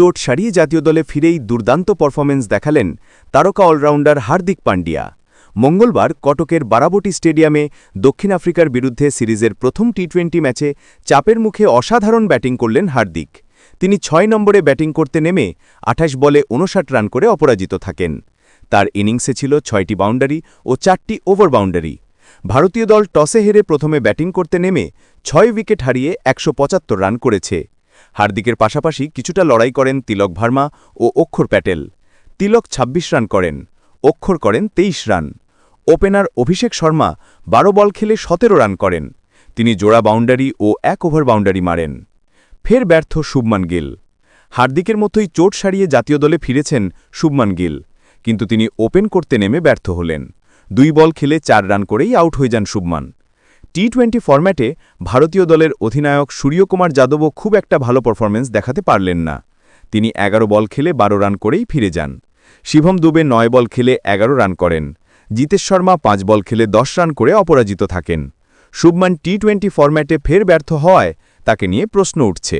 চোট সারিয়ে জাতীয় দলে ফিরেই দুর্দান্ত পারফরমেন্স দেখালেন তারকা অলরাউন্ডার হার্দিক পান্ডিয়া। মঙ্গলবার কটকের বারাবটি স্টেডিয়ামে দক্ষিণ আফ্রিকার বিরুদ্ধে সিরিজের প্রথম টি টোয়েন্টি ম্যাচে চাপের মুখে অসাধারণ ব্যাটিং করলেন হার্দিক। তিনি ছয় নম্বরে ব্যাটিং করতে নেমে আঠাশ বলে উনষাট রান করে অপরাজিত থাকেন। তার ইনিংসে ছিল ছয়টি বাউন্ডারি ও চারটি ওভার বাউন্ডারি। ভারতীয় দল টসে হেরে প্রথমে ব্যাটিং করতে নেমে ছয় উইকেট হারিয়ে একশো পঁচাত্তর রান করেছে। হার্দিকের পাশাপাশি কিছুটা লড়াই করেন তিলক ভার্মা ও অক্ষর প্যাটেল। তিলক ২৬ রান করেন, অক্ষর করেন ২৩ রান। ওপেনার অভিষেক শর্মা বারো বল খেলে সতেরো রান করেন, তিনি জোড়া বাউন্ডারি ও এক ওভার বাউন্ডারি মারেন। ফের ব্যর্থ শুভমান গিল। হার্দিকের মতোই চোট সারিয়ে জাতীয় দলে ফিরেছেন শুভমান গিল, কিন্তু তিনি ওপেন করতে নেমে ব্যর্থ হলেন। দুই বল খেলে চার রান করেই আউট হয়ে যান শুভমান। টি টোয়েন্টি ফরম্যাটে ভারতীয় দলের অধিনায়ক সূর্যকুমার যাদবও খুব একটা ভালো পারফরমেন্স দেখাতে পারলেন না। তিনি এগারো বল খেলে বারো রান করেই ফিরে যান। শিভম দুবে নয় বল খেলে এগারো রান করেন। জিতেশ শর্মা পাঁচ বল খেলে দশ রান করে অপরাজিত থাকেন। শুভমান টি টোয়েন্টি ফরম্যাটে ফের ব্যর্থ হওয়ায় তাকে নিয়ে প্রশ্ন উঠছে।